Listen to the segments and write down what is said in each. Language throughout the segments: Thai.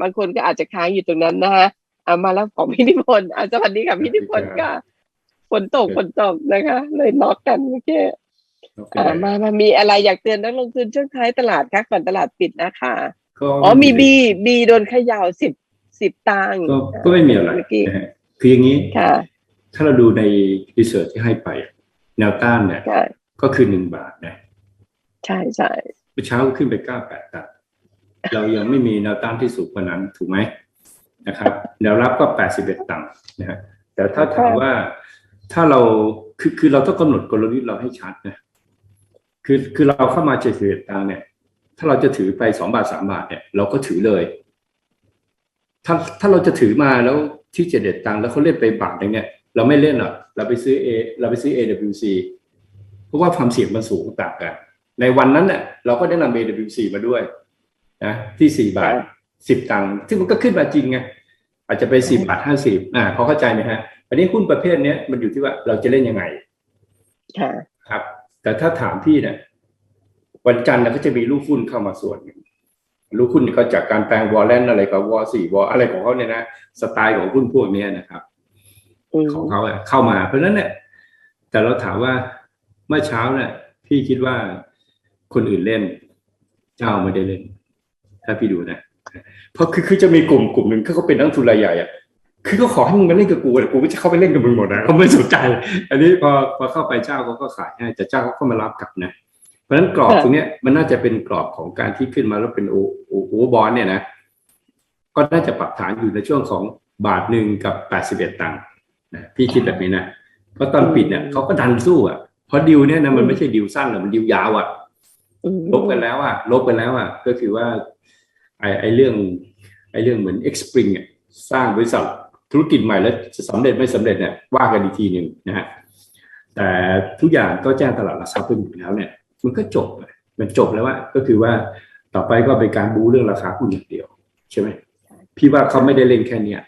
บางคนก็อาจจะค้างอยู่ตรงนั้นนะฮะเอามาแล้วของพี่นิพนธ์อะสวัสดีค่ะพี่นิพนธ์ค่ะฝนตกฝนตกนะคะ เลยน็อกกันเมื่อกี้โอเคอ่ามามามีอะไรอยากเตือนนักลงทุนช่วงท้ายตลาดคะก่อนตลาดปิดนะคะก็อ๋อมีบีบีโดนเขย่าสิบสิบตังค์ก็ก็ไม่มีอะไรเมื่อกี้นะฮะคืออย่างนี้ค่ะถ้าเราดูในรีเสิร์ชที่ให้ไป แนวต้านเนี่ยค่ะก็คือหนึ่งบาทนะใช่ใช่เมื่อเช้าก็ขึ้นไปเก้าแปดตัด เรายังไม่มีแนวต้านที่สูงกว่านั้นถูกไหมนะครับ แนวรับก็แปดสิบเอ็ดตังค์นะฮะแต่ถ้าถามว่าถ้าเราคือคือเราต้องกำหนดกลยุทธ์เราให้ชัดนะคือคือเราเข้ามาเจ็ดสิบเอ็ดตังค์เนี่ย ถ้าเราจะถือไปสองบาทสามบาทเนี่ยเราก็ถือเลย ถ้าถ้าเราจะถือมาแล้วที่เจ็ดเอ็ดตังค์แล้วเขาเล่นไปบาทอย่างเนี้ยเราไม่เล่นหรอกเราไปซื้อเอเราไปซื้อ AWC เพราะว่าความเสี่ยงมันสูงต่างกัน ในวันนั้นเนี่ยเราก็แนะนำ AWC มาด้วย นะที่สี่บาทสิบตังค์ซึ่งมันก็ขึ้นมาจริงไงอาจจะไปสิบบาทห้าสิบอ่าพอเข้าใจไหมฮะอันนี้หุ้นประเภทเนี้ยมันอยู่ที่ว่าเราจะเล่นยังไงค่ะครับ แต่ถ้าถามพี่เนี่ยวันจันทร์เนี่ยก็จะมีลูกหุ้นเข้ามาส่วนหนึ่งลูกหุ้นเนี่ยเขาจากการแปลงวอลเลนอะไรกับวอสี่วออะไรของเขาเนี่ยนะสไตล์ของหุ้นพวกเนี้ยนะครับอืมของเขาอะเข้ามา เพราะฉะนั้นเนี่ยแต่เราถามว่าเมื่อเช้าเนี่ยพี่คิดว่าคนอื่นเล่นเจ้าไม่ได้เล่น ถ้าพี่ดูนะเพราะคือคือจะมีกลุ่มกลุ่มหนึ่งที่เขาเป็นนักทุนรายใหญ่อะคือเขาขอให้มึงมาเล่นกับกูแต่กูก็จะเข้าไปเล่นกับมึงหมดนะเขาไม่สนใจ อันนี้พอพอเข้าไปเจ้าเขาก็ขายให้แต่เจ้าเขาก็มารับกลับนะ เพราะฉะนั้นกรอบตรงเนี้ยมันน่าจะเป็นกรอบของการที่ขึ้นมาแล้วเป็นโอโอโอบอลเนี่ยนะก็น่าจะปรับฐานอยู่ในช่วงของบาทหนึ่งกับแปดสิบเอ็ดตังค์นะพี่คิดแบบนี้นะเพราะตอนปิดเนี่ยเขาก็ดันสู้อะเพราะดิวเนี่ยนะมันไม่ใช่ดิวสั้นหรอกมันดิวยาวอะอืมลบกันแล้วอะลบกันแล้วอะก็คือว่า ไอ้ไอ้เรื่องไอ้เรื่องเหมือน X Spring อะสร้างบริษัทธุรกิจใหม่แล้วจะสำเร็จไม่สำเร็จเนี่ยว่ากันอีกทีหนึ่งนะฮะแต่ทุกอย่างก็แจ้งตลาดหลักทรัพย์ไปหมดแล้วเนี่ย มันก็จบอะมันจบแล้วว่าก็คือว่าต่อไปก็เป็นการบูเรื่องราคาหุ้นอย่างเดียว ใช่ไหมพี่ว่าเขาไม่ได้เล่นแค่เนี้ย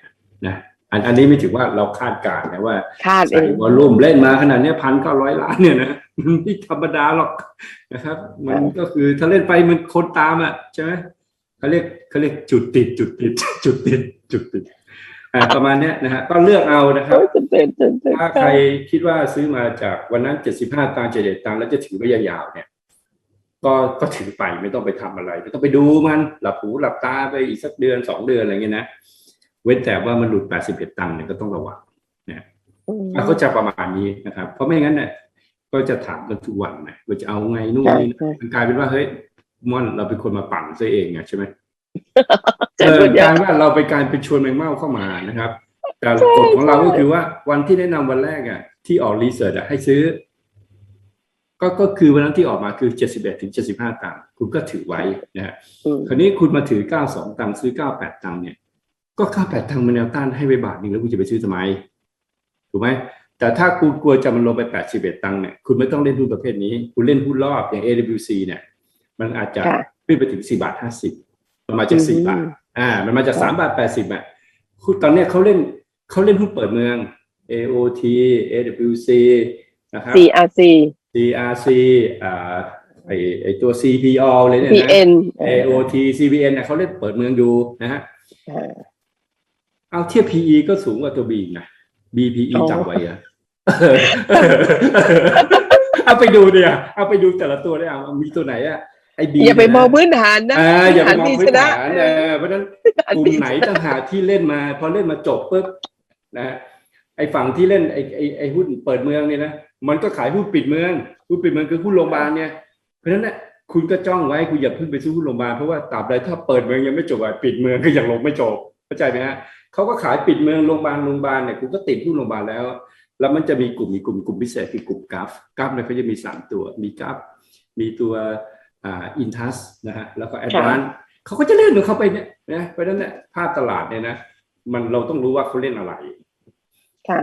นะอันอันนี้ไม่ถือว่าเราคาดการณ์นะว่าคาดเอใส่งวอลลุ่มเล่นมาขนาดเนี้พันเก้าร้อยล้านเนี่ยนะมันไม่ธรรมดาหรอกนะครับ มันก็คือถ้าเล่นไปมันคนตามอะใช่ไหม เขาเรียกเขาเรียกจุดติด จุดติด จุดติด จุดติดอ่าประมาณเนี้ยนะฮะก็เลือกเอานะครับโอ้ยตื่นเต้นตื่นเต้นถ้าใครคิดว่าซื้อมาจากวันนั้นเจ็ดสิบห้าตังค์เจ็ดเจ็ดตังค์แล้วจะถือไว้ยาวๆเนี่ย ก็ก็ถือไปไม่ต้องไปทำอะไร ไม่ต้องไปดูมันหลับหูหลับตาไปอีกสักเดือนสองเดือนอะไรเงี้ยนะเว้นแต่ว่ามันหลุดแปดสิบเอ็ดตังค์เนี่ยก็ต้องระวังอืมอะก็จะประมาณนี้นะครับ เพราะไม่งั้นเนี่ยก็จะถามกันทุกวันนะว่าจะเอาไงนู่นใช่นี่ใช่มันกลายเป็นว่าเฮ้ย ม่อนเราเป็นคนมาปั่นซะเองไงใช่ไหมใช่เออคนเดีกยวลายว่าเราไปการเป็นชวนแมงเม่าเข้ามานะครับ แต่กฎของเราก็คือว่าวันที่แนะนำวันแรกอะที่ออกรีเสิร์ชอะให้ซื้อ ก็ก็คือวันนั้นที่ออกมาคือเจ็ดสิบเอ็ดถึงเจ็ดสิบห้าตังค์คุณก็ถือไว้นะฮะอืมคราวนี้คุณมาถือ92ตังค์ซื้อ98ตังค์เนี่ยก็98ตังค์มันแนวต้านให้ไว้บาทหนึงแล้วคุณจะไปซื้อทำไมถูกไหมแต่ถ้าคุณกลัวจะมันลงไป 81 ตังค์เนี่ย คุณไม่ต้องเล่นหุ้นประเภทนี้ คุณเล่นหุ้นรอบอย่าง AWC เนี่ย มันอาจจะค่ะขึ้นไปถึง4บาท50มันมาจาก4บาท อ่า มันมาจาก3บาท80อะคุณตอนเนี้ยเขาเล่นเขาเล่นหุ้นเปิดเมือง AOT AWC นะครับ CRC CRC อ่าไอไอตัว CPO เลยเนี่ยนะ PN เออ AOT CBN เนี่ยเขาเล่นเปิดเมืองอยู่นะฮะเออเอาเทียบ PE ก็สูงกว่าตัว B อีกนะ BPE อ๋อจับไว้อะเอาไปดูดิอะเอาไปดูแต่ละตัวได้เอามีตัวไหนอะ ไอ B อย่าไปมองพื้นฐานนะอ่าอย่าไปมองดีพื้ชนนะฐานเออเพราะฉะนั้นกลุ่มไหนต่างหากที่เล่นมา พอเล่นมาจบปุ๊บนะฮะไอฝั่งที่เล่นไอไอไอหุ้นเปิดเมืองเนี่ยนะมันก็ขายหุ้นปิดเมืองหุ้นปิดเมืองคือหุ้นโรงพยาบาลเนี่ยเพราะฉะนั้นเนี่ยคุณก็จ้องไว้คุณอย่าเพิ่งไปซื้อหุ้นโรงพยาบาลเพราะว่าตราบใดถ้าเปิดเมืองยังไม่จบอะปิดเมืองก็ยังลงไม่จบเข้าใจไหมฮะเขาก็ขายปิดเมืองโรงพยาบาลโรงพยาบาลเนี่ยคุณก็ติดหุ้นโรงพยาบาลแล้ว แล้วมันจะมีกลุ่มมีกลุ่มกลุ่มพิเศษคือกลุ่มกราฟกราฟเนี่ยเขาจะมีสามตัวมีกราฟมีตัว อ่าอินทัสนะฮะแล้วก็แอดวานเขาก็จะเล่นของเขาไปเนี่ยนะเพราะฉะนั้นเนี่ยภาพตลาดเนี่ยนะมันเราต้องรู้ว่าเขาเล่นอะไรค่ะ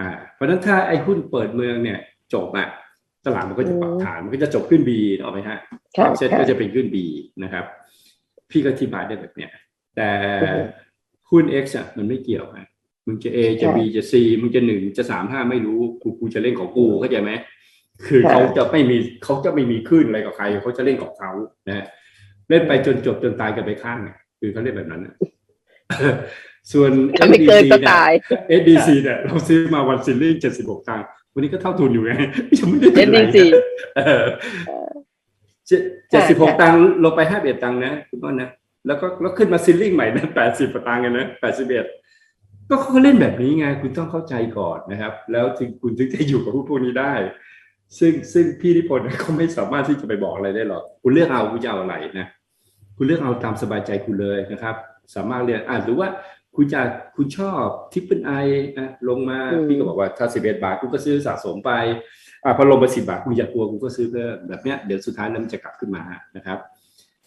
อ่าเพราะฉะนั้นถ้าไอ้หุ้นเปิดเมืองเนี่ยจบอะตลาดมันก็จะปรับอืมฐานมันก็จะจบขึ้น B ถูกไหมฮะค่ะเซ็ตค่ะก็จะเป็นขึ้น B นะครับ พี่ก็อธิบายได้แบบเนี้ยแต่อืมหุ้น X อะมันไม่เกี่ยวฮะมึงจะ A จะ B จะ C มึงจะหนึ่งจะสามห้าไม่รู้กูกูจะเล่นของกูเข้าใจไหม คือค่ะเขาจะไม่มีเขาจะไม่มีคลื่นอะไรกับใครเขาจะเล่นของเขานะฮะเล่นไปจนจบจนตายกันไปข้างอะคือเขาเล่นแบบนั้นอะส่วนถ้าไม่เกิน SDC ก็เนี่ยตาย SDC เนี่ยเราซื้อมาวันซิลลิ่งเจ็ดสิบหกตังค์วันนี้ก็เท่าทุนอยู่ไงยังไม่ได้เอ็เป็นไรดีซีเออเจ็ดสิบหกตังค์ลงไปห้าเอ็ดตังค์นะคุณพ่อนะแล้วก็แล้วขึ้นมาซิลลิ่งใหม่นะแปดสิบตังค์กันนะแปดสิบเอ็ดก็เขาเล่นแบบนี้ไง คุณต้องเข้าใจก่อนนะครับ แล้วถึงคุณถึงจะอยู่กับผู้พวกนี้ได้ ซึ่งซึ่งพี่นิพนธ์เขาไม่สามารถที่จะไปบอกอะไรได้หรอกคุณเลือกเอาคุณจะเอาอะไรนะคุณเลือกเอาตามสบายใจคุณเลยนะครับ สามารถเรียนอ่าหรือว่าคุณจะคุณชอบทิปเปิลไอนะลงมาอืมพี่ก็บอกว่าถ้าสิบเอ็ดบาทคุณก็ซื้อสะสมไปอ่าพอลงไปสิบาทคุณอยากกลัวคุณก็ซื้อเพิ่มแบบเนี้ยเดี๋ยวสุดท้ายแล้วมันจะกลับขึ้นมานะครับ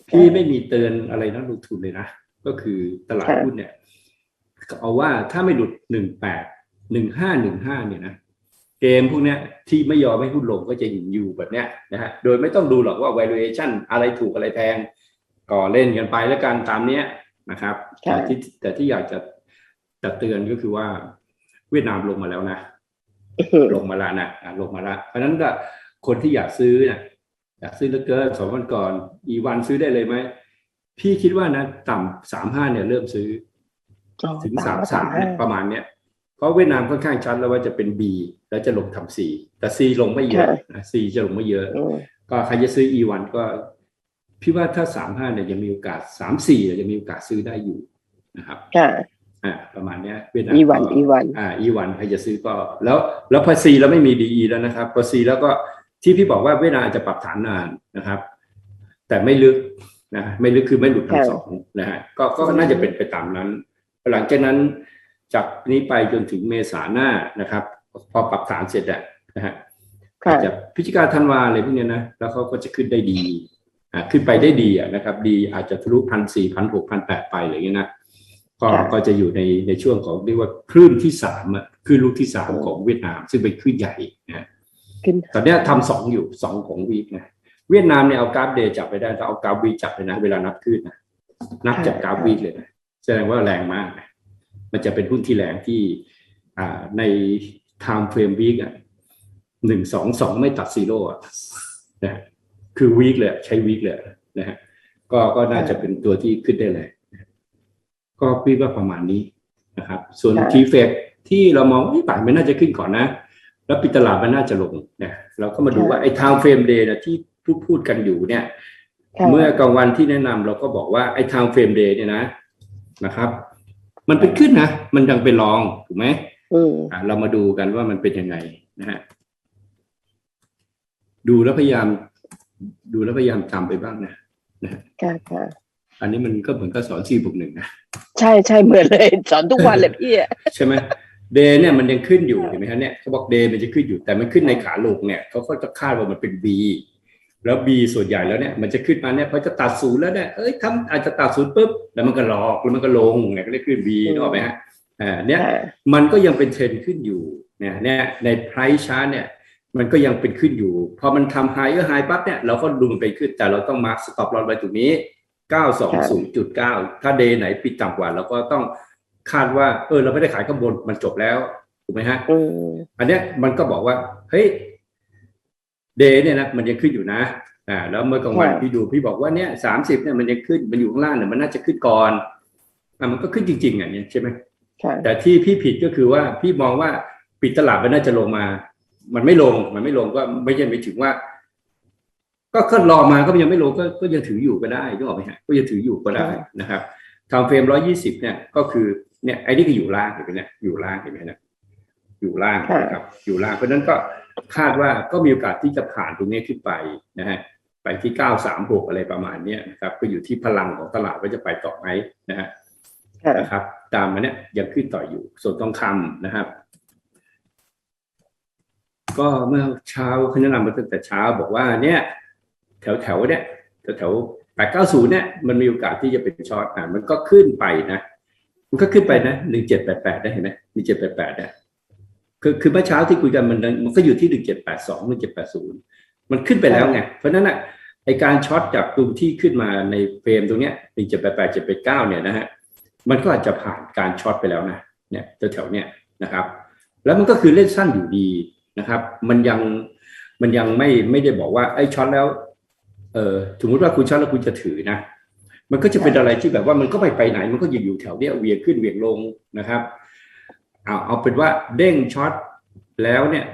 พี่ไม่มีเตือนอะไรนักลงทุนเลยนะ ก็คือตลาดหุ้นเนี่ยเอาว่าถ้าไม่หลุดหนึ่งแปดหนึ่งห้าหนึ่งห้าเนี่ยนะเกมพวกเนี้ยที่ไม่ยอมให้หุ้นลงก็จะอยู่แบบเนี้ยนะฮะโดยไม่ต้องดูหรอกว่า valuation อะไรถูกอะไรแพงก็เล่นกันไปแล้วกันตามเนี้ยนะครับค่ะแต่ที่แต่ที่อยากจะจะเตือนก็คือว่า เวียดนามลงมาแล้วนะลงมาละนะอะลงมาละเพราะฉะนั้นก็คนที่อยากซื้อนะอยากซื้อเหลือเกินสองวันก่อน อีวันซื้อได้เลยไหมพี่คิดว่านะต่ำสามห้าเนี่ยเริ่มซื้อ ถึงสามสามเนี่ยประมาณเนี้ยเพราะเวียดนามค่อนข้างชัดแล้วว่าจะเป็น B แล้วจะลงทำ C แต่ C ลงไม่เยอะนะ C จะลงไม่เยอะ ก็ใครจะซื้อ E1 ก็ พี่ว่าถ้าสามห้าเนี่ยยังมีโอกาสสามสี่เนี่ยยังมีโอกาสซื้อได้อยู่นะครับค่ะอ่าประมาณเนี้ยเวียดนามอีวันก็อีวันอ่า E1 ใครจะซื้อก็ แล้วแล้วพอ C แล้วไม่มี DE แล้วนะครับพอ C แล้วก็ที่พี่บอกว่าเวียดนามอาจจะปรับฐานนานนะครับ แต่ไม่ลึกนะไม่ลึกคือไม่หลุดทั้งค่ะสองนะฮะก็ก็น่าจะเป็นไปตามนั้น หลังจากนั้นจากนี้ไปจนถึงเมษาหน้านะครับ พอปรับฐานเสร็จอะนะฮะค่ะอาจจะพิจิกาธันวาอะไรพวกเนี้ยนะแล้วเขาก็จะขึ้นได้ดีอ่าขึ้นไปได้ดีอะนะครับ ดีอาจจะทะลุพันสี่พันหกพันแปดไปอะไรเงี้ยนะก็ค่ะก็จะอยู่ในในช่วงของเรียกว่าคลื่นที่สามอะคลื่นลูกที่สามของเวียดนาม ซึ่งเป็นคลื่นใหญ่นะขึ้นตอนเนี้ยทำสองอยู่สองของวีคนะเวียดนามเนี่ยเอากราฟเดย์จับไปได้แต่เอากราฟวีคจับไปนะ เวลานับขึ้นนะนับจากกราฟวีคเลยนะแสดงว่าแรงมากนะมันจะเป็นหุ้นที่แรงที่อ่าใน time frame week อะหนึ่งสองสองไม่ตัดซีโร่อะนะคือวีคเลยใช้วีคเลยนะฮะก็ก็น่าจะเป็นตัวที่ขึ้นได้เลยนะก็พี่ว่าประมาณนี้นะครับ ส่วนค่ะทีเฟกที่เรามองว่าป่านมันน่าจะขึ้นก่อนนะ แล้วปิดตลาดมันน่าจะลงนะเราก็มาดูว่าไอ้ time frame day นะที่พูดพูดกันอยู่เนี่ยค่ะเมื่อกลางวันที่แนะนำเราก็บอกว่าไอ้ time frame day เนี่ยนะนะครับ มันเป็นขึ้นนะ มันยังเป็นรองถูกไหมอืมอะ เรามาดูกันว่ามันเป็นยังไงนะฮะดูแล้วพยายาม ดูแล้วพยายามจำไปบ้างนะค่ะค่ะอันนี้มันก็เหมือนกับสอนสี่บวกหนึ่งนะใช่ใช่เหมือนเลยสอนทุกวันเลยพี่อะใช่ไหมเดย์เนี่ยมันยังขึ้นอยู่เห็นไหมฮะเนี่ยเขาบอกเดย์มันจะขึ้นอยู่แต่มันขึ้นในขาลงเนี่ยเขาก็จะคาดว่ามันเป็น B แล้ว B ส่วนใหญ่แล้วเนี่ยมันจะขึ้นมาเนี่ยพอจะตัดศูนย์แล้วเนี่ยเอ้ยทำอาจจะตัดศูนย์ปุ๊บแล้วมันก็หลอกแล้วมันก็ลงเนี่ยก็เรียกขึ้น B นึกออกไหมฮะอ่า เนี่ยค่ะมันก็ยังเป็นเทรนด์ขึ้นอยู่เนี่ยเนี่ยใน price chart เนี่ยมันก็ยังเป็นขึ้นอยู่พอมันทำ higher high ปั๊บเนี่ยเราก็ดูมันไปขึ้นแต่เราต้อง mark stop loss ไว้ตรงนี้ 920.9 ถ้า day ไหนปิดต่ำกว่าเราก็ต้องคาดว่า เออ เราไม่ได้ขายข้างบนมันจบแล้วถูกไหมฮะอืมอันเนี้ยมันก็บอกว่าเฮ้ยเดย์เนี่ยนะมันยังขึ้นอยู่นะอ่าแล้วเมื่อกลางวันพี่ดูพี่บอกว่าเนี่ยสามสิบเนี่ยมันยังขึ้นมันอยู่ข้างล่างเนี่ยมันน่าจะขึ้นก่อนอะมันก็ขึ้นจริงๆอะเนี่ยใช่ไหมค่ะ แต่ที่พี่ผิดก็คือว่าพี่มองว่าปิดตลาดมันน่าจะลงมา มันไม่ลง มันไม่ลงก็ไม่ใช่ไม่ถึงว่า ก็ก็รอมาก็ยังไม่ลงก็ก็ยังถืออยู่ก็ได้ก็ออกไหมฮะก็ยังถืออยู่ก็ได้นะครับทำเฟรมร้อยี่สิบเนี่ยก็คือเนี่ยไอ้นี่ก็อยู่ล่างเห็นไหมเนี่ยอยู่ล่างเห็นไหมเนี่ยอยู่ล่างนะครับ อยู่ล่างเพราะฉะนั้นก็คาดว่าก็มีโอกาสที่จะผ่านตรงนี้ขึ้นไปนะฮะไปที่เก้าสามหกอะไรประมาณเนี้ยนะครับ ก็อยู่ที่พลังของตลาดว่าจะไปต่อไหมนะฮะค่ะนะครับ ตามมาเนี้ยยังขึ้นต่ออยู่ ส่วนทองคำนะครับ ก็เมื่อเช้าเขาแนะนำมาตั้งแต่เช้าบอกว่าเนี่ย แถวแถวเนี่ยแถวแถวแปดเก้าศูนย์เนี่ยมันมีโอกาสที่จะเป็นช็อตอะมันก็ขึ้นไปนะ มันก็ขึ้นไปนะหนึ่งเจ็ดแปดแปดได้เห็นไหมหนึ่งเจ็ดแปดแปดเนี่ยคือคือเมื่อเช้าที่คุยกันมันมันก็อยู่ที่หนึ่งเจ็ดแปดสองหนึ่งเจ็ดแปดศูนย์มันขึ้นไปแล้วไง เพราะฉะนั้นอะไอการช็อตจากตรงที่ขึ้นมาในเฟรมตรงเนี้ยหนึ่งเจ็ดแปดแปดเจ็ดแปดเก้าเนี่ยนะฮะ มันก็อาจจะผ่านการช็อตไปแล้วนะเนี่ยแถวๆเนี่ยนะครับ แล้วมันก็คือเล่นสั้นอยู่ดีนะครับ มันยังมันยังไม่ไม่ได้บอกว่าไอ้ช็อตแล้วเออสมมติว่าคุณช็อตแล้วคุณจะถือนะ มันก็จะเป็นอะไรที่แบบว่ามันก็ไปไปไหน มันก็ยู่อยู่แถวเนี้ยเวียงขึ้นเวียงลงนะครับเอาเอาเป็นว่าเด้งช็อตแล้วเนี่ย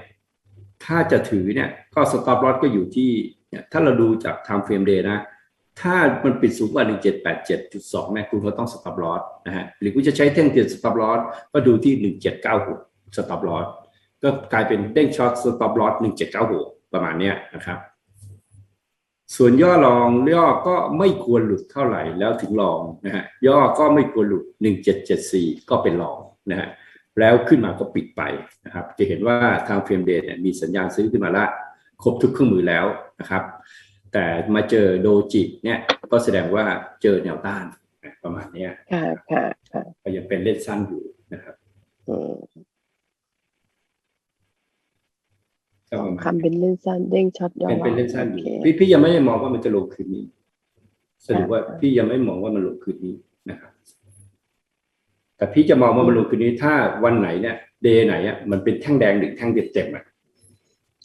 ถ้าจะถือเนี่ยก็สต็อปลอสก็อยู่ที่เนี่ยถ้าเราดูจาก time frame day นะ ถ้ามันปิดสูงกว่า 1787.2เนี่ยคุณก็ต้องสต็อปลอสนะฮะหรือคุณจะใช้เท่งเทียนสต็อปลอสก็ดูที่ 1796สต็อปลอสก็กลายเป็นเด้งช็อตสต็อปลอส1796 ประมาณเนี้ยนะครับ ส่วนย่อรองย่อก็ไม่ควรหลุดเท่าไหร่แล้วถึงรองนะฮะย่อก็ไม่ควรหลุด 1774 ก็เป็นรองนะฮะแล้วขึ้นมาก็ปิดไปนะครับ จะเห็นว่าทางเฟรมเดย์เนี่ยมีสัญญาณซื้อขึ้นมาละครบทุกเครื่องมือแล้วนะครับ แต่มาเจอโดจิเนี่ยก็แสดงว่าเจอแนวต้านนะประมาณเนี้ยค่ะค่ะค่ะก็ยังเป็นเล่นสั้นอยู่นะครับอืมก็ประมาณคำเป็นเล่นสั้นเด้งช็อตย่อเป็นลเป็นเล่นสั้นอยู่โอเคพี่พี่ยังไม่ได้มองว่ามันจะลงคืนนี้สรุปว่าอ่าพี่ยังไม่มองว่ามันลงคืนนี้นะครับ แต่พี่จะมองว่ามันลงคืนนี้ถ้าวันไหนเนี่ยเดย์ไหนอะมันเป็นแท่งแดงหรือแท่งเด็ดเต็มๆอะ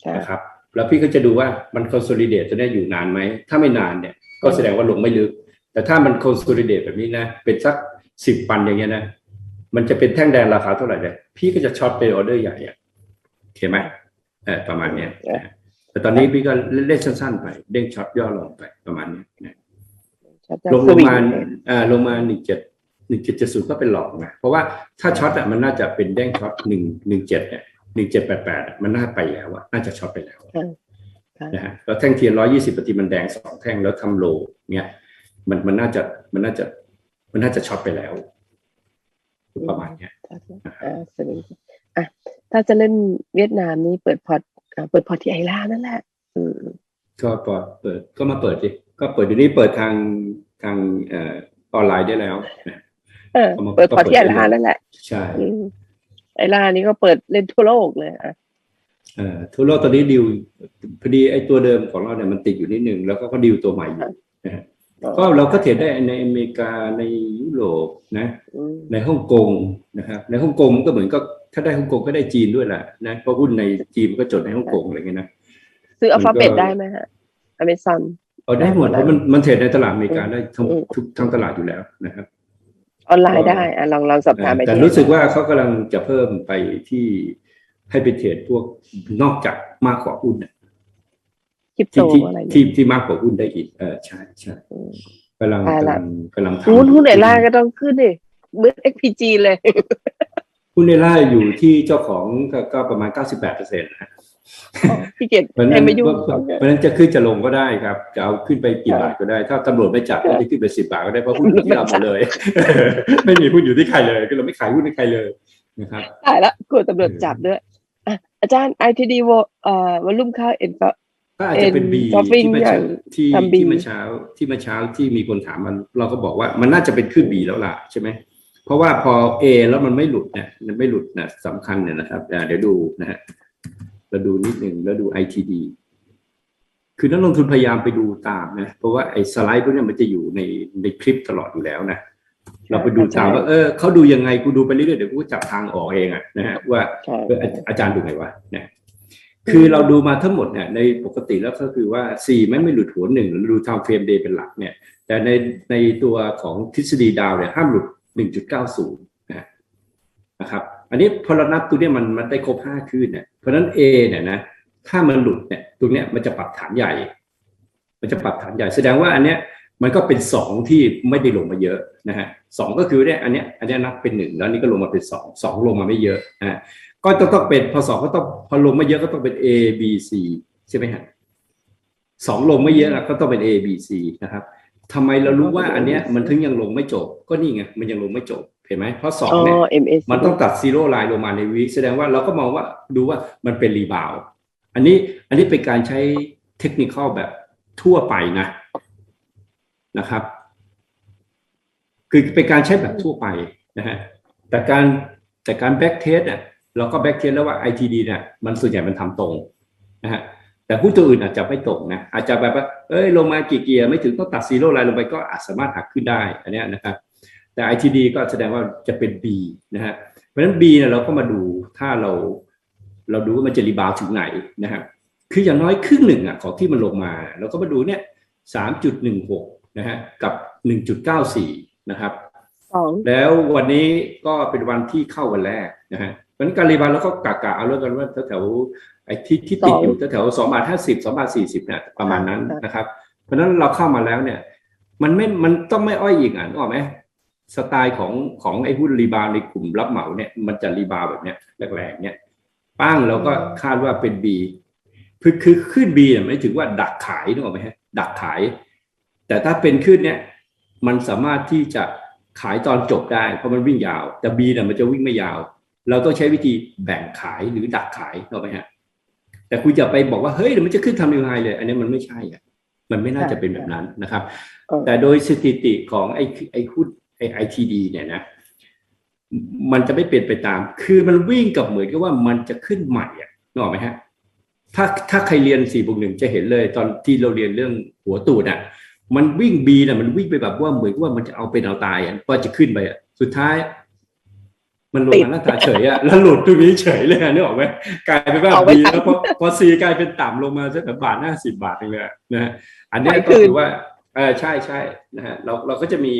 ค่ะนะครับ แล้วพี่ก็จะดูว่ามัน consolidate จะได้อยู่นานไหม ถ้าไม่นานเนี่ยก็แสดงว่าลงไม่ลึก แต่ถ้ามัน consolidate แบบนี้นะ เป็นสักสิบปันอย่างเงี้ยนะ มันจะเป็นแท่งแดงราคาเท่าไหร่เนี่ยพี่ก็จะช็อตไปออเดอร์ใหญ่อะโอเคไหมเออประมาณเนี้ยนะแต่ตอนนี้พี่ก็เล่นสั้นๆไป เด้งช็อตย่อลงไปประมาณเนี้ยนะช็อตจะลงสลงวิงมาเลยอ่าลงมาหนึ่งเจ็ดหนึ่งเจ็ดเจ็ดศูนย์ก็เป็นหลอกนะเพราะว่าถ้าช็อตอะมันน่าจะเป็นเด้งช็อตหนึ่งหนึ่งเจ็ดเนี่ย หนึ่งเจ็ดแปดแปดมันน่าไปแล้วอะน่าจะช็อตไปแล้วค่ะค่ะนะฮะแล้วแท่งเทียนร้อยี่สิบนาทีมันแดงสองแท่งแล้วทำโลเนี่ยมันมันน่าจะมันน่าจะมันน่าจะช็อตไปแล้วประมาณเนี้ยอ่าสวิงอะถ้าจะเล่นเวียดนามนี่เปิดพอร์ตอ่าเปิดพอร์ตที่ไอร่านั่นแหละอืมก็เปิดเปิดก็มาเปิดสิก็เปิดเดี๋ยวนี้เปิดทางทางเอ่อออนไลน์ได้แล้วนะเออเอามาเปิดพอร์ตที่ไอก็เปิดร่านั่นแหละใช่อืม ไอร่านี่ก็เปิดเล่นทั่วโลกเลยอะเอ่อทั่วโลกตอนนี้ดิวพอดีไอ้ตัวเดิมของเราเนี่ยมันติดอยู่นิดนึงแล้วก็ก็ดิวตัวใหม่อยู่นะฮะก็เราก็เทรดได้ในอเมริกาในยุโรปนะอืมในฮ่องกงนะครับในฮ่องกงมันก็เหมือนก็ถ้าได้ฮ่องกงก็ได้จีนด้วยแหละนะเพราะหุ้นในจีนมันก็จดในฮ่องกงอะไรเงี้ยนะซื้ออัลฟาเบตมันก็ได้ไหมฮะอเมซอนเอาได้หมดเพราะมันมันเทรดในตลาดอเมริกาได้ทั้งอืมทุกทั้งตลาดอยู่แล้วนะครับ ออนไลน์ได้อะลองลองสอบถามไปแต่ที่รู้สึกว่าเขากำลังจะเพิ่มไปที่ให้ไปเทรดพวกนอกจากมากกว่าหุ้นน่ะคริปโตที่ที่อะไรเนี่ยที่ที่มากกว่าหุ้นได้อีกเออใช่ใช่อืมกำลังตายกำละลังกำลังทำหุ้นหุ้นไอร่าก็ต้องขึ้นดิมืดเอ็กพีจีเลยหุ้นในล่าอยู่ที่เจ้าของก็ก็ประมาณ98เปอร์เซ็นต์นะ พี่เกียรติเพราะฉะให้นั้นมายุ่งเพราะฉะนั้นจะขึ้นจะลงก็ได้ครับ จะเอาขึ้นไปกี่บาทก็ได้ ถ้าตำรวจไม่จับก็จะขึ้นไปสิบาทก็ได้เพราะหุ้นอยู่ที่เราหมดเลย ไม่มีหุ้นอยู่ที่ใครเลยก็เราไม่ขายหุ้นให้ใครเลยนะครับ ตายละกลัวตำรวจจับด้วยอะอาจารย์ ITD วอเอ่อวอลุ่มค่าเอ็นก็ ก็อาจจะเป็น B เป็น shopping ที่เมื่อเช้าอย่างที่ทำ B ที่เมื่อเช้าที่เมื่อเช้าที่มีคนถามมันเราก็บอกว่ามันน่าจะเป็นขึ้น B แล้วล่ะใช่ไหมเพราะว่าพอ A แล้วมันไม่หลุดเนี่ยมันไม่หลุดนะสำคัญเนี่ยนะครับอ่าเดี๋ยวดูนะฮะ เราดูนิดหนึ่งแล้วดู ITD คือนักลงทุนพยายามไปดูตามนะ เพราะว่าไอ้สไลด์พวกเนี้ยมันจะอยู่ในในคลิปตลอดอยู่แล้วนะเราไปดูตามว่าเออเขาดูยังไงกูดูไปเรื่อยๆเดี๋ยวกูก็จับทางออกเองอะนะฮะว่าใช่เอออาอาจารย์ดูไงวะเนี่ยคือเราดูมาทั้งหมดเนี่ยในปกติแล้วก็คือว่าสี่ไม่ไม่หลุดหัวหนึ่งเราดูทางเฟรมเดย์เป็นหลักเนี่ย แต่ในในตัวของทฤษฎีดาวเนี่ยห้ามหลุดหนึ่งจุดเก้าศูนย์นะครับ อันนี้พอเรานับตัวเนี้ยมันมันได้ครบห้าคืนเนี่ยเพราะฉะนั้น A เนี่ยนะถ้ามันหลุดเนี่ยตรงเนี้ยมันจะปรับฐานใหญ่ มันจะปรับฐานใหญ่ แสดงว่าอันเนี้ยมันก็เป็นสองที่ไม่ได้ลงมาเยอะนะฮะสองก็คือเนี่ยอันเนี้ยอันเนี้ยนับเป็นหนึ่งแล้วนนี้ก็ลงมาเป็นสองสองลงมาไม่เยอะนะฮะก็ต้องต้องเป็นพอสองก็ต้องพอลงไม่เยอะก็ต้องเป็น A B C ใช่ไหมฮะสองลงไม่เยอะอะก็ต้องเป็น A B C นะครับทำไมเรารู้ว่าอันเนี้ยมันถึงยังลงไม่จบ ก็นี่ไงมันยังลงไม่จบ เห็นไหมเพราะสองอ๋อเนี่ย MS มันต้องตัดซีโร่ไลน์ลงมาในวีคแสดงว่าเราก็มองว่าดูว่ามันเป็นรีบาวด์อันนี้อันนี้เป็นการใช้เทคนิคแบบทั่วไปนะนะครับ คือเป็นการใช้แบบทั่วไปนะฮะแต่การแต่การแบ็กเทสเนี่ยเราก็แบ็กเทสแล้วว่า ITD เนี่ยมันส่วนใหญ่มันทำตรงนะฮะแต่หุ้นตัวอื่นอาจจะไม่ตรงนะอาจจะแบบว่าเอ้ยลงมากี่เกียร์ไม่ถึงต้องตัดซีโร่ไลน์ลงไปก็อาจสามารถหักขึ้นได้อันเนี้ยนะครับ แต่ ITD ก็แสดงว่าจะเป็น B นะฮะเพราะฉะนั้น B เนี่ยเราก็มาดูถ้าเราเราดูว่ามันจะรีบาวด์ถึงไหนนะครับคืออย่างน้อยครึ่งหนึ่งอะของที่มันลงมา เราก็มาดูเนี่ยสามจุดหนึ่งหกนะฮะกับหนึ่งจุดเก้าสี่นะครับสองแล้ววันนี้ก็เป็นวันที่เข้าวันแรกนะฮะวันการรีบาวแล้วก็กะกะเอาแล้วกันว่าแถวๆไอ้ที่ที่ติดอยู่แถวๆสองบาทห้าสิบสองบาทสี่สิบเนี่ยประมาณนั้นนะครับ เพราะฉะนั้นเราเข้ามาแล้วเนี่ย มันไม่มันต้องไม่อ้อยอีกอะนึกออกไหม สไตล์ของของไอ้หุ้นรีบาวในกลุ่มรับเหมาเนี่ยมันจะรีบาวแบบเนี้ยแรกๆเนี่ยปั้งเราก็คาดว่าเป็น B คือคือขึ้น B เนี่ยไม่ถึงว่าดักขายนึกออกไหมฮะดักขาย แต่ถ้าเป็นขึ้นเนี่ยมันสามารถที่จะขายตอนจบได้เพราะมันวิ่งยาว แต่ B เนี่ยมันจะวิ่งไม่ยาว เราต้องใช้วิธีแบ่งขายหรือดักขายนึกออกไหมฮะแต่คุณจะไปบอกว่าเฮ้ยเดี๋ยวมันจะขึ้นทำนิวไฮเลย อันนี้มันไม่ใช่อะมันไม่น่าจะเป็นแบบนั้นนะครับเออแต่โดยสถิติของไอ้ไอ้หุ้น ไอ้ไอทีดีเนี่ยนะ มันจะไม่เปลี่ยนไปตาม คือมันวิ่งกับเหมือนกับว่ามันจะขึ้นใหม่อะนึกออกไหมฮะ ถ้าถ้าใครเรียนสี่บวกหนึ่งจะเห็นเลย ตอนที่เราเรียนเรื่องหัวตูดอะ มันวิ่งบีน่ะมันวิ่งไปแบบว่าเหมือนกับว่ามันจะเอาเป็นเอาตายอะว่าจะขึ้นไปอะ สุดท้าย มันลงมาหน้าตาเฉยอะแล้วหลุดตรงนี้เฉยเลยอะนึกออกไหมกลายเป็นว่าเอาไว้บีทันแล้วพอพอซีกลายเป็นต่ำลงมาสักแบบบาทห้าสิบาทเองเลยอะนะฮะอันเนี้ยไหวก็คืนคือว่าเออใช่ใช่นะฮะเราเราก็จะมี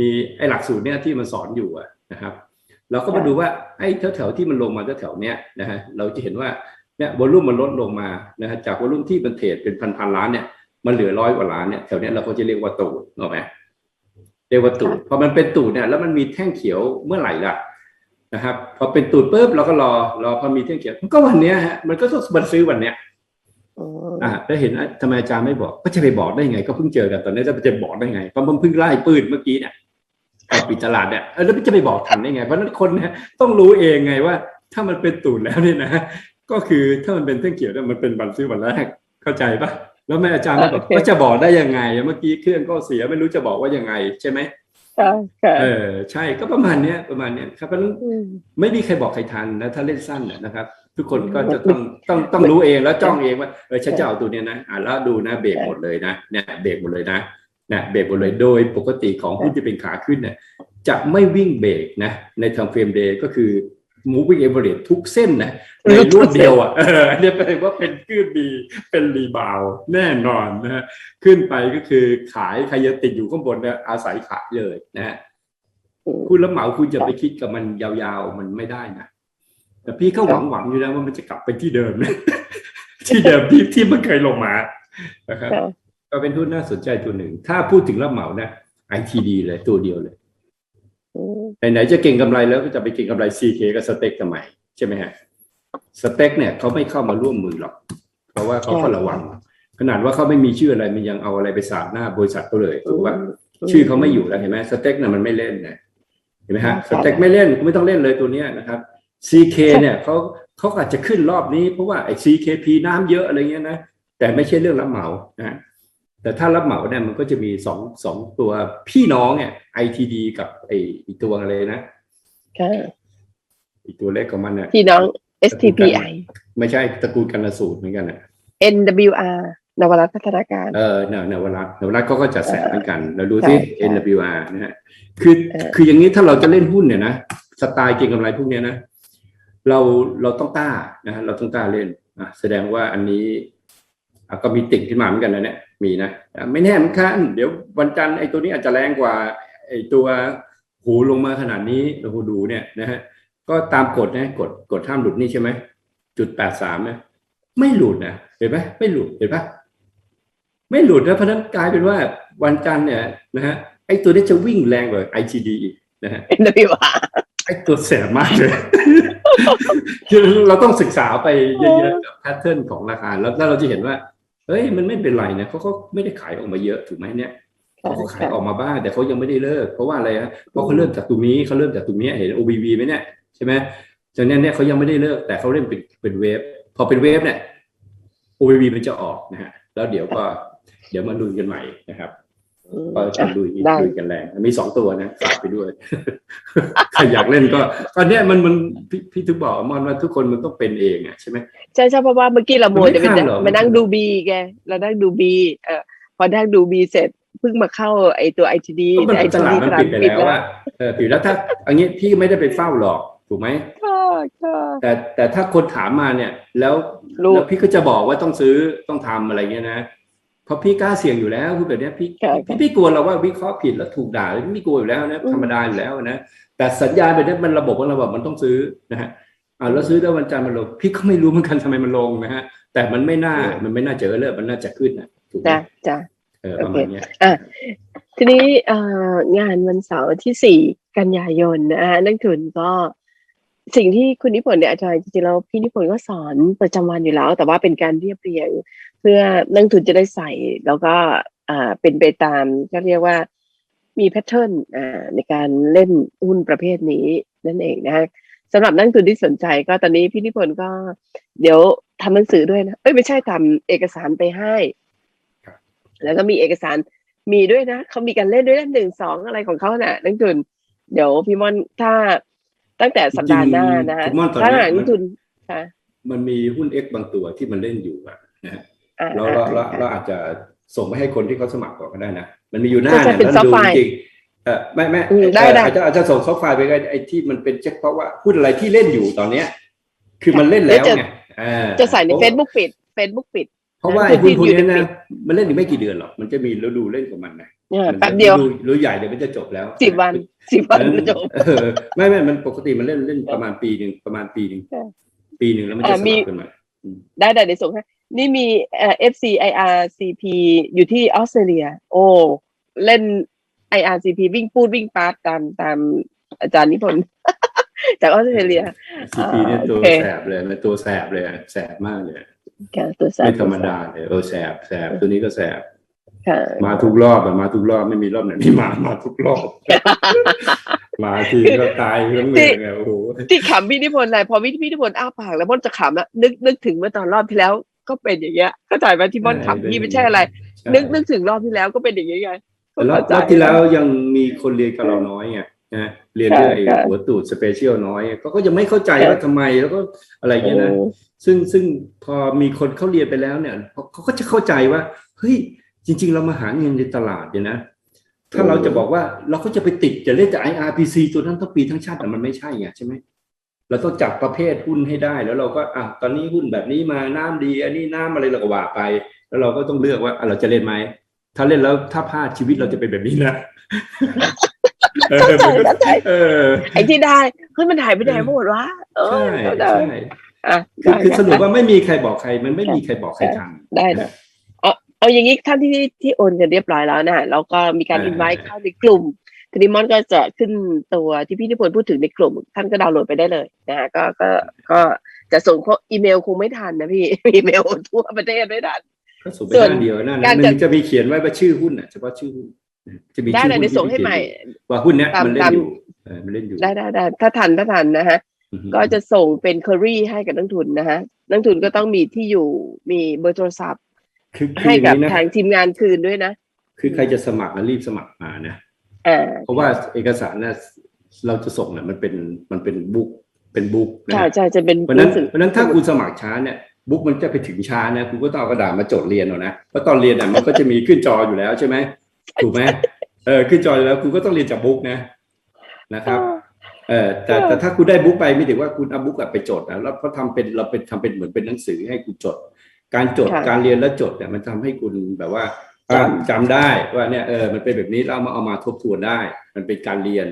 มีไอ้หลักสูตรเนี่ยที่มันสอนอยู่อะนะครับ เราก็มาดูว่าไอ้แถวๆที่มันลงมาแถวๆเนี้ยนะฮะเราจะเห็นว่าเนี่ยวอลุ่มมันลดลงมานะฮะจากวอลุ่มที่มันเทรดเป็นพันๆล้านเนี่ยมันเหลือร้อยกว่าล้านเนี่ยแถวเนี้ยเราก็จะเรียกว่าตูดถูกไหมเรียกว่าตูดพอมันเป็นตูดเนี่ยแล้วมันมีแท่งเขียวเมื่อไหร่ล่ะนะครับพอเป็นตูดปุ๊บเราก็รอรอพอมีแท่งเขียวมันก็วันเนี้ยฮะมันก็ต้องมันซื้อวันเนี้ยอืมอ่าแล้วเห็นอะทำไมอาจารย์ไม่บอกก็จะไปบอกได้ไง ก็เพิ่งเจอกันตอนนี้จะจะบอกได้ไงเพราะมันเพิ่งไล่ปืนเมื่อกี้เนี่ย ก่อนปิดตลาดเนี่ยเออแล้วจะไปบอกทันได้ไง เพราะฉะนั้นคนเนี่ยต้องรู้เองไงว่า ถ้ามันเป็นตูดแล้วเนี่ยนะ ก็คือถ้ามันเป็นเท่งเขียวเนี่ยมันเป็นวันซื้อวันแรกเข้าใจปะแล้วแม่อาจารย์ไม่บอกก็จะบอกได้ยังไง เมื่อกี้เครื่องก็เสียไม่รู้จะบอกว่ายังไงใช่ไหมค่ะค่ะเออใช่ก็ประมาณเนี้ยประมาณเนี้ยครับเพราะฉะนั้นอืมไม่มีใครบอกใครทันนะถ้าเล่นสั้นน่ะนะครับ ทุกคนก็จะต้องต้องต้องรู้เองแล้วจ้องเองว่าเออฉันจะเอาตัวเนี้ยนะอ่าแล้วดูนะเบรกหมดเลยนะเนี่ยเบรกหมดเลยนะเนี่ยเบรกหมดเลยโดยปกติของหุ้นที่เป็นขาขึ้นเนี่ยจะไม่วิ่งเบรกนะในทางเฟรมเดย์ก็คือ moving average ทุกเส้นนะในรวดเดียวอะเอออันนี้แปลว่าเป็นขึ้นดีเป็นรีบาวด์แน่นอนนะฮะขึ้นไปก็คือขายใครจะติดอยู่ข้างบนเนี่ยอาศัยขายเลยนะฮะอืมคุณรับเหมาคุณจะไปคิดกับมันยาวๆมันไม่ได้นะแต่พี่ก็หวังหวังอยู่แล้วว่ามันจะกลับไปที่เดิมนะที่เดิมที่ที่มันเคยลงมานะครับค่ะ ก็เป็นหุ้นน่าสนใจตัวหนึ่ง ถ้าพูดถึงรับเหมานะ ITD เลยตัวเดียวเลยอืมไหนๆจะเก่งกำไรแล้วก็จะไปเก่งกำไร CK กับสเต็กทำไมใช่ไหมฮะสเต็กเนี่ยเขาไม่เข้ามาร่วมมือหรอก เพราะว่าเขาก็ระวัง ขนาดว่าเขาไม่มีชื่ออะไรมันยังเอาอะไรไปสาดหน้าบริษัทเขาเลยถูกป่ะชื่อเขาไม่อยู่แล้วเห็นไหมสเต็กน่ะมันไม่เล่นนะเห็นไหมฮะใช่สเต็กไม่เล่นคุณไม่ต้องเล่นเลยตัวเนี้ยนะครับ CK เนี่ยเขาเขาอาจจะขึ้นรอบนี้เพราะว่าไอ้ CKP น้ำเยอะอะไรเงี้ยนะแต่ไม่ใช่เรื่องรับเหมานะ แต่ถ้ารับเหมาเนี่ยมันก็จะมีสองสองตัวพี่น้องเนี่ย ITD กับไอ้อีกตัวอะไรนะค่ะอีกตัวเล็กของมันเนี่ยพี่น้อง STPI ไม่ใช่ตระกูลกันสูตรเหมือนกันน่ะ NWR นวรัตน์พัฒนาการเออเนเนวรัตน์เนวรัตน์เขาก็จะแสบเหมือนกัน เราดูใช่ที่ใช่ NWR นะฮะคือเออคืออย่างนี้ถ้าเราจะเล่นหุ้นเนี่ยนะสไตล์เก็งกำไรพวกเนี้ยนะเราเราต้องกล้านะฮะเราต้องกล้าเล่นอะแสดงว่าอันนี้อะก็มีติ่งขึ้นมาเหมือนกันนะเนี่ย มีนะอะไม่แน่เหมือนกันเดี๋ยววันจันทร์ไอ้ตัวนี้อาจจะแรงกว่าไอ้ตัวหูลงมาขนาดนี้เราดูเนี่ยนะฮะก็ตามกฎนะกฎกฎห้ามหลุดนี่ใช่ไหมจุดแปดสามนะไม่หลุดนะเห็นไหมไม่หลุดเห็นปะไม่หลุดนะเพราะฉะนั้นกลายเป็นว่าวันจันทร์เนี่ยนะฮะไอ้ตัวนี้จะวิ่งแรงกว่า IGD อีกนะฮะ NWR ไอ้ตัวแสบมากเลยคือเราต้องศึกษาไปเยอะๆกับแพทเทิร์นของราคาแล้วแล้วเราจะเห็นว่า เฮ้ยมันไม่เป็นไรนะเขาก็ไม่ได้ขายออกมาเยอะถูกไหมเนี่ยเขาก็ขายออกมาบ้างแต่เขายังไม่ได้เลิก เพราะว่าอะไรฮะเพราะเขาเริ่มจากตรงนี้เขาเริ่มจากตรงนี้เห็น OBV ไหมเนี่ยใช่ไหมจากนั้นเนี่ยเขายังไม่ได้เลิก แต่เขาเริ่มเป็นเป็นเวฟพอเป็นเวฟเนี่ย OBV มันจะออกนะฮะแล้วเดี๋ยวก็เดี๋ยวมาดูกันใหม่นะครับอืม ก็จะลุยได้ลุยกันแรงมีสองตัวนะฝากไปด้วยใครอยากเล่นก็ตอนเนี้ยมันมันพี่พี่ทุกบอกมอนว่าทุกคนมันต้องเป็นเองอะใช่ไหมใช่ใช่เพราะว่าเมื่อกี้เราโมวมันไม่จะเป็นข้ามหรอกมานั่งดูบีแกเรานั่งดูบีเออพอนั่งดูบีเสร็จเพิ่งมาเข้าไอตัว ITD ก็มันไอตทีลาดดีมันตลาดปิดไปปิดแล้วแล้วว่าเออปิดแล้วถ้าอันนี้พี่ไม่ได้ไปเฝ้าหรอกถูกไหมค่ะแต่แต่ถ้าคนถามมาเนี่ยแล้วแล้วพี่ก็จะบอกว่าต้องซื้อต้องทำอะไรเงี้ยนะ เพราะพี่กล้าเสี่ยงอยู่แล้วคือแบบเนี้ยพี่ค่ะพี่พี่กลัวเราว่าวิเคราะห์ผิดแล้วถูกด่าเลยไม่กลัวอยู่แล้วนะอืมธรรมดาอยู่แล้วนะแต่สัญญาณแบบนี้มันระบบของระบบมันต้องซื้อนะฮะอ่าแล้วซื้อแล้ววันจันทร์มันลงพี่ก็ไม่รู้เหมือนกันทำไมมันลงนะฮะ แต่มันไม่น่ามันไม่น่าเจอเลยมันน่าจะขึ้นนะถูกไหมจ้ะจ้ะเออประมาณเนี้ยทีนี้เอ่องานวันเสาร์ที่สี่กันยายนนะฮะนักทุนก็สิ่งที่คุณนิพนธ์เนี่ยอาจารย์จริงๆแล้วพี่นิพนธ์ก็สอนประจำวันอยู่แล้ว แต่ว่าเป็นการเรียบเรียงเพื่อนักทุนจะได้ใส่แล้วก็อ่าเป็นไปตามก็เรียกว่ามีแพทเทิร์นอ่าในการเล่นหุ้นประเภทนี้นั่นเองนะฮะสำหรับนักทุนที่สนใจก็ตอนนี้พี่นิพนธ์ก็เดี๋ยวทำหนังสือด้วยนะเอ้ยไม่ใช่ทำเอกสารไปให้ครับแล้วก็มีเอกสารมีด้วยนะเขามีการเล่นด้วยนะหนึ่งสองอะไรของเขาน่ะนักทุนเดี๋ยวพี่มอนถ้าตั้งแต่สัปดาห์หน้านะฮะจริงๆคุณม่อนตอนถ้านี้หากนักทุนค่ะมันมีหุ้น X บางตัวที่มันเล่นอยู่อะนะฮะอ่า เราเราเราเราอาจจะส่งไปให้คนที่เขาสมัครก่อนก็ได้นะ มันมีอยู่หน้าใช่เนี่ยเป็นแล้วดู soft file จริงๆเออไม่ไม่อืมได้เอ่อได้อาจจะอาจจะส่งซอฟต์ไฟล์ไปก็ได้ไอ้ที่มันเป็นเช็คเพราะว่าหุ้นอะไรที่เล่นอยู่ตอนเนี้ย คือมันเล่นแล้วไงอ่าจะใส่ในเพราะ Facebook ปิด Facebook ปิด เพราะว่านะไอ้หุ้นพวกที่อยู่นี้ในนะมันเล่นอยู่ไม่กี่เดือนหรอก มันจะมีฤดูเล่นของมันนะเนี่ยมันแป๊บเดียวฤรู้ใหญ่เดี๋ยวมันจะจบแล้วสิบวันสิบวันนั้นจบเออไม่ไม่มันปกติมันเล่นเล่นประมาณปีหนึ่งประมาณปีหนึ่งค่ะปีหนึ่งแล้วมันจะอ่าสมีลับกันมาได้ได้เดี๋ยวส่งให้นี่มีเอ่อ FC IRCP อยู่ที่ออสเตรเลีย โอ้เล่น IRCP วิ่งปูดวิ่งปาดตามตามอาจารย์นิพนธ์จากออสเตรเลียซีพีเนี่ยตัวโอเคแสบเลยมันตัวแสบเลยอะแสบมากเลยอะค่ะตัวสาไม่ธรรมดาเลยเออแสบแสบตัวนี้ก็แสบค่ะมาทุกรอบอะมาทุกรอบไม่มีรอบไหนไม่มามาทุกรอบ มาทีก็ตายทั้งเมืองอะโอ้โหที่ขำพี่นิพนธ์อะไรพอพี่พี่นิพนธ์อ้าปากแล้วม่อนจะขำอะนึกนึกถึงเมื่อตอนรอบที่แล้ว ก็เป็นอย่างเงี้ยเข้าใจไหมที่ม่อนขำพี่ไม่ใช่อะไรใช่นึกนึกถึงรอบที่แล้วก็เป็นอย่างเงี้ยไงแต่รอบรอบที่แล้วยังมีคนเรียนกับเราน้อยไงนะเรียนเรื่องไอ้ค่ะหัวตูดสเปเชียลน้อยก็ก็ยังไม่เข้าใจค่ะว่าทำไมแล้วก็อะไรอย่างเงี้ยนะโอ้ซึ่งซึ่งพอมีคนเขาเรียนไปแล้วเนี่ยเขาเขาก็จะเข้าใจว่าเฮ้ยจริง ๆ เรามาหาเงินในตลาดเนี่ยนะถ้าเราจะบอกว่าเราก็จะไปติดจะเล่นแต่ IRPC ตัวนั้นทั้งปีทั้งชาติแต่มันไม่ใช่ไงใช่ไหม เราต้องจับประเภทหุ้นให้ได้ แล้วเราก็อะตอนนี้หุ้นแบบนี้มาน้ำดี อันนี้น้ำอะไรเราก็ว่าไป แล้วเราก็ต้องเลือกว่าอะเราจะเล่นไหมถ้าเล่นแล้วถ้าพลาดชีวิตเราจะเป็นแบบนี้นะเออเข้าใจเข้าใจเออไอ้ที่ได้เฮ้ยมันหายไปไหนหมดวะเออใช่เข้าใจใช่อะคือได้คือสรุปได้ว่าไม่มีใครบอกใคร มันไม่มีใครบอกใครทำได้นะเอาเอาอย่างนี้ท่านที่ที่โอนกันเรียบร้อยแล้วนะแล้วก็มีการอ่าอินไว้เข้าในกลุ่ม ทีนี้มอนก็จะขึ้นตัวที่พี่นิพนธ์พูดถึงในกลุ่ม ท่านก็ดาวน์โหลดไปได้เลยนะฮะก็ก็ก็จะส่งเพราะอีเมลคงไม่ทันนะพี่อีเมลทั่วประเทศไม่ทันก็ส่งไปส่วนหน้าเดียวหน้าการนั้นจัมัดนจะมีเขียนไว้ว่าชื่อหุ้นอะเฉพาะชื่อหุ้นจะมีได้ชื่อเลยหุ้นเดี๋ยวส่งให้ที่ใหม่เขียนอยู่ว่าหุ้นเนี้ยตามมันเล่นตามอยู่เออมันเล่นอยู่ได้ได้ได้ถ้าทันถ้าทันนะฮะอือฮึก็จะส่งเป็นเคอรี่ให้กับนักทุนนะฮะนักทุนก็ต้องมีที่อยู่มีเบอร์โทรศัพท์คือคือให้อย่างกับนี้นะทางทีมงานคืนด้วยนะ คือใครจะสมัครนะรีบสมัครมานะอ่า เพราะว่าเอกสารน่ะเราจะส่งเนี่ยมันเป็นมันเป็นบุ๊กเป็นบุ๊กนะใช่ใช่จะเป็นเพราะฉะนั้นหงสือเพราะฉะนั้นถ้าคุณสมัครช้าเนี่ยบุ๊กมันจะไปถึงช้านะคุณก็ต้องเอากระดาษมาจดเรียนเอานะเพราะตอนเรียนอะมันก็จะมีขึ้นจออยู่แล้วใช่ไหมถูกไหมเออขึ้นจออยู่แล้วคุณก็ต้องเรียนจากบุ๊กนะนะครับเออแต่แต่ถ้าคุณได้บุ๊กไปไม่ถึงว่าคุณเอาบุ๊กอะไปจดนะแล้วเขาทำเป็นเราเป็นทำเป็นเหมือนเป็นหนังสือให้คุณจด การจดค่ะการเรียนและจดเนี่ยมันทำให้คุณแบบว่าอ่า จำได้ว่าเนี่ยเออมันเป็นแบบนี้แล้วเอามาเอามาทบทวนได้ มันเป็นการเรียน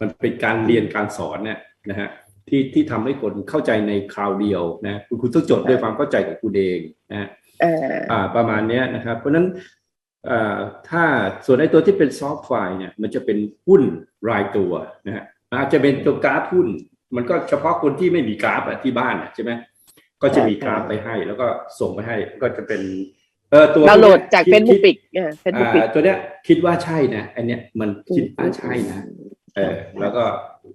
มันเป็นการเรียนการสอนเนี่ยนะฮะที่ที่ทำให้คนเข้าใจในคราวเดียวนะคุณคุณต้องจดด้วยความเข้าใจของคุณเองนะฮะอ่าอ่าประมาณเนี้ยนะครับ เพราะฉะนั้นอ่าถ้าส่วนไอ้ตัวที่เป็นซอฟต์ไฟล์เนี่ยมันจะเป็นหุ้นรายตัวนะฮะอาจจะเป็นตัวกราฟหุ้น มันก็เฉพาะคนที่ไม่มีกราฟอะที่บ้านอะใช่ไหมก็จะมีกราฟไปให้ แล้วก็ส่งไปให้ก็จะเป็น เออตัวดาวน์โหลดพวจากคิเฟซบุ๊กคิดปิกอ่าเฟซบุ๊กปิกอ่าตัวเนี้ยคิดว่าใช่นะอันเนี้ยมันคิดว่าใช่นะเออแล้วก็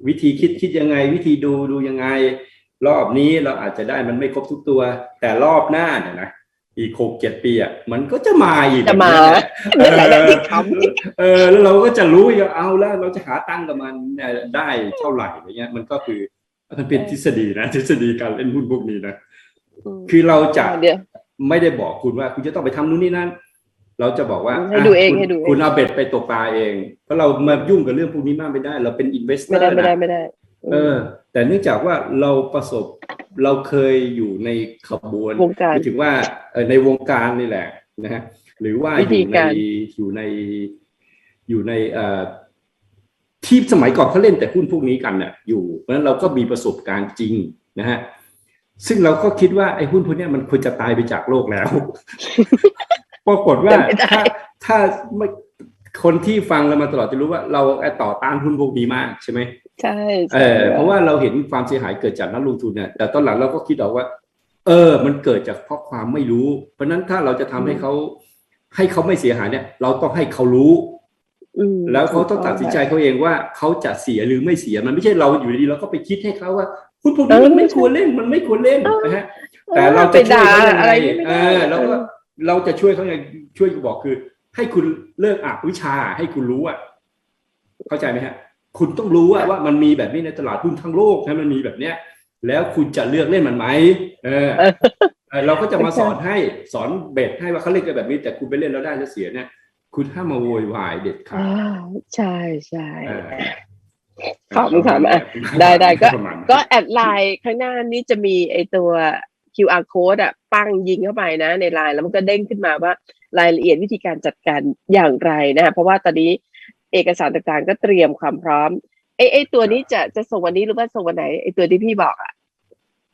วิธีคิดคิดยังไง วิธีดูดูยังไง รอบนี้เราอาจจะได้มันไม่ครบทุกตัว แต่รอบหน้าเนี่ยนะอีกหกเจ็ดปีอะมันก็จะมาอีกจะมาแบบเนี้ยนั่นแหละที่ขำเออแล้วเราก็จะรู้ว่าเอาแล้วเราจะหาตั้งค์กับมันเนี่ยได้เท่าไหร่อะไรเงี้ย มันก็คือมันเป็นทฤษฎีนะทฤษฎีการเล่นหุ้นพวกนี้นะคือเราจะเดี๋ยว ไม่ได้บอกคุณว่าคุณจะต้องไปทำนู่นนี่นั่นเราจะบอกว่าให้ดูเองะคุณให้ดูเองคุณเอาเบ็ดไปตกปลาเอง เพราะเรามายุ่งกับเรื่องพวกนี้มากไม่ได้ เราเป็นอินเวสเตอไม่ได้ร์ไม่ได้นะไม่ได้ เออ แต่เนื่องจากว่าเราประสบเราเคยอยู่ในขบวนวงการหมายถึงว่าเอ่อในวงการนี่แหละนะฮะหรือว่าวิอธียู่ในการอยู่ในอยู่ในเอ่อที่สมัยก่อนเขาเล่นแต่หุ้นพวกนี้กันเนี่ยอยู่เพราะฉะนั้นเราก็มีประสบการณ์จริงนะฮะ ซึ่งเราก็คิดว่าไอ้หุ้นพวกเนี้ยมันควรจะตายไปจากโลกแล้วปรากฏว่าเป็นไม่ได้ถ้าถ้าไม่คนที่ฟังเรามาตลอดจะรู้ว่าเราต่อต้านหุ้นพวกนี้มากใช่ไหมใช่เอใช่อเพราะว่าเราเห็นความเสียหายเกิดจากนักลงทุนเนี่ยแต่ตอนหลังเราก็คิดออกว่า เออ มันเกิดจากเพราะความไม่รู้ เพราะฉะนั้นถ้าเราจะทำให้เขาให้เขาไม่เสียหายเนี่ย เราต้องให้เขารู้อืมแล้วเขาต้องตัดสินใจเขาเองว่าเขาจะเสียหรือไม่เสียมันไม่ใช่เราอยู่ดีๆเราก็ไปคิดให้เขาว่า หุ้นพวกนี้มันไม่ควรเล่นมันไม่ควรเล่นนะฮะแต่เราจะช่วยเขายังอะไรไงไม่เอได้อแล้วก็เราจะช่วยเขายังไงช่วยบอกคือ ให้คุณเลิกอ่านวิชา ให้คุณรู้อะเข้าใจไหมฮะ คุณต้องรู้ว่าว่ามันมีแบบนี้ในตลาดหุ้นทั้งโลกนะมันมีแบบเนี้ย แล้วคุณจะเลือกเล่นมันไหมเออเออเออเราก็จะมาสอนให้สอนเบ็ดให้ว่าเขาเล่นกันแบบนี้ แต่คุณไปเล่นแล้วได้แล้วเสียเนี่ย คุณห้ามมาโวยวายเด็ดขาอ่าดใช่ใช่เออ ขอบคุณค่ะอะได้ได้ก็ประมาณนั้นก็แอดไลน์ข้างหน้านี้จะมีไอตัว QR code อะปั้งยิงเข้าไปนะ ในไลน์แล้วมันก็เด้งขึ้นมาว่ารายละเอียดวิธีการจัดการอย่างไรนะเพราะว่าตอนนี้เอกสารต่างๆ ก็เตรียมความพร้อมไอไอตัวนี้จะจะส่งวันนี้หรือว่าส่งวันไหนไอตัวที่พี่บอกอะ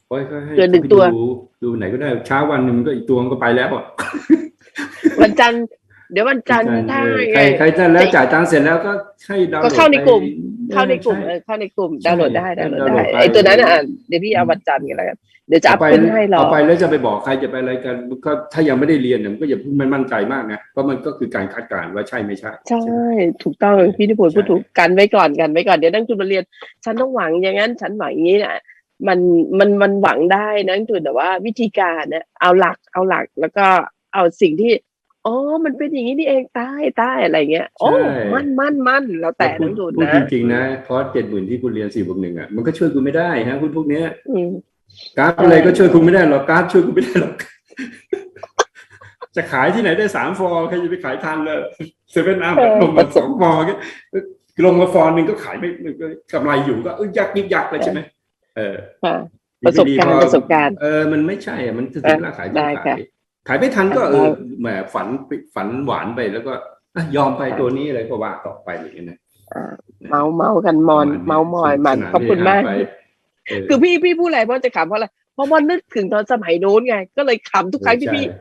โอ้ยก็ให้ตัวหนึ่งตัวดูดูไหนก็ได้เช้าวันหนึ่งก็อีกตัวมันก็ไปแล้วอะวันจันทร์ เดี๋ยววันจันทร์ถ้าเออไงใครใครจะแล้วจ่ายตังค์เสร็จแล้วก็ให้ดาวน์โหลก็ดเข้าในกลุ่มไปเข้าในกลุ่มใช่เออเข้าในกลุ่มดาวน์โหลดได้ใช่ดาวน์โหลดดาวน์โหลได้ดไปไอตัวนั้นอะเดี๋ยวพี่เอาวันจันทร์กันแล้วกันเดี๋ยวจะอัพเอาไปขึ้นให้รอเอาไปแล้วจะไปบอกใครจะไปอะไรกันก็ถ้ายังไม่ได้เรียนเนี่ยมันก็อย่าเพิ่งไม่มั่นใจมากนะเพราะมันก็คือการคาดการณ์ว่าใช่ไม่ใช่ใช่ไหมถูกต้องพี่นิพนธ์ใช่พูดถูกกันไว้ก่อนกันไว้ก่อนเดี๋ยวนักทุนมาเรียน ฉันต้องหวังอย่างนั้นฉันหวังอย่างนี้นะมันมันมันหวังได้นะนักทุนแต่ว่าวิธีการเนี่ยเอาหลักเอาหลักแล้วก็เอาสิ่งที่ อ๋อ มันเป็นอย่างนี้นี่เองใต้ใต้อะไรเงี้ยโอ้มั่นมั่นมั่นแล้วแต่พูนัดกทุนพูดนะจริงๆนะคอร์สเจ็ดหมื่นที่คุณเรียนสี่บวกหนึ่งอะมันก็ช่วยคุณไม่ได้ฮะคุณพวกเนี้ยอืมกราฟอะไรก็ช่วยคุณไม่ได้หรอกกราฟช่วยคุณไม่ได้หรอกจะขายที่ไหนได้สามฟอร์ใครจะไปขายทันเลยเซเว่นอัพลงมาสองฟอร์ก็ลงมาฟอร์หนึ่งก็ขายไม่ไม่ไม่กำไรอยู่ก็เออยักยิกยักเลยใช่ไหมเออค่ะประสบการณ์ดีๆพอประสบการณ์เออมันไม่ใช่อะมันถึงเวลาขายได้ต้องค่ะขาย ขายไม่ทันก็เออได้แหมฝันฝันหวานไปแล้วก็อะยอมไปตัวนี้อะไรก็ว่าต่อไปอย่างเงี้ยนะอ่าเมาเมากันมอนประณเมามอยมันสขอบคุณมากไปเออคือพี่พี่พูดอะไรเพราะจะขำเพราะอะไรเพราะมันนึกถึงตอนสมัยโน้นไง ก็เลยขำทุกครั้งที่พี่ใช่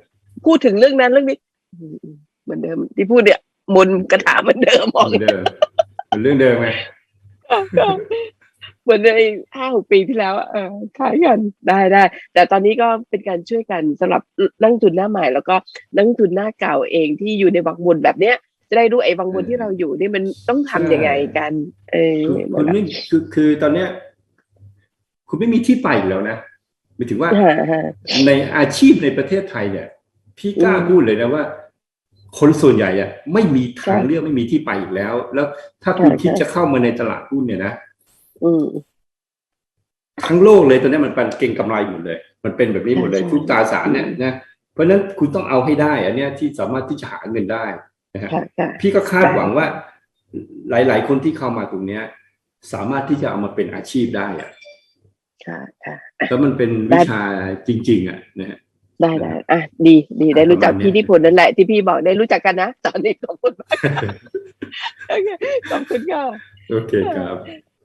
พูดถึงเรื่องนั้นเรื่องนี้อืมอืมเหมือนเดิม ที่พูดเนี่ยมนกระถาเหมือนเดิมมองเหมือนเดิมเป็นเรื่องเดิมไงก็ เหมือนในห้าหกปีที่แล้วอะเออขายกันได้ได้ แต่ตอนนี้ก็เป็นการช่วยกันสำหรับนักลงทุนหน้าใหม่ แล้วก็นักลงทุนหน้าเก่าเองที่อยู่ในวังวนแบบเนี้ยจะได้รู้ไอ้วังวนที่เราอยู่นี่มันต้องทำยังไงกัน เออคุณคุณไม่คือคือตอนเนี้ย คุณไม่มีที่ไปอีกแล้วนะหมายถึงว่าฮะฮะในอาชีพในประเทศไทยเนี่ย พี่กล้าอืมพูดเลยนะว่าคนส่วนใหญ่อะไม่มีทางใช่เลือกไม่มีที่ไปอีกแล้ว แล้วถ้าคุณใช่คิดใช่จะเข้ามาในตลาดหุ้นเนี่ยนะ อืมทั้งโลกเลยตอนนี้มันเป็นเก่งกำไรหมดเลย มันเป็นแบบนี้หมดเลยใช่ทุกตราสารเนี่ยนะเพราะฉะนั้นคุณต้องเอาให้ได้ อันเนี้ยที่สามารถที่จะหาเงินได้นะฮะค่ะค่ะพี่ก็คาดหวังว่า หลาย ๆ คนที่เข้ามาตรงเนี้ย สามารถที่จะเอามาเป็นอาชีพได้อะค่ะค่ะแล้วมันเป็นวิชาจริง ๆ อะนะฮะได้ได้อะดีดีได้รู้จักประมาณเนี้ยพี่นิพนธ์นั่นแหละที่พี่บอกได้รู้จักกันนะ ตอนนี้ขอบคุณมากโอเคขอบคุณค่ะโอเคครับ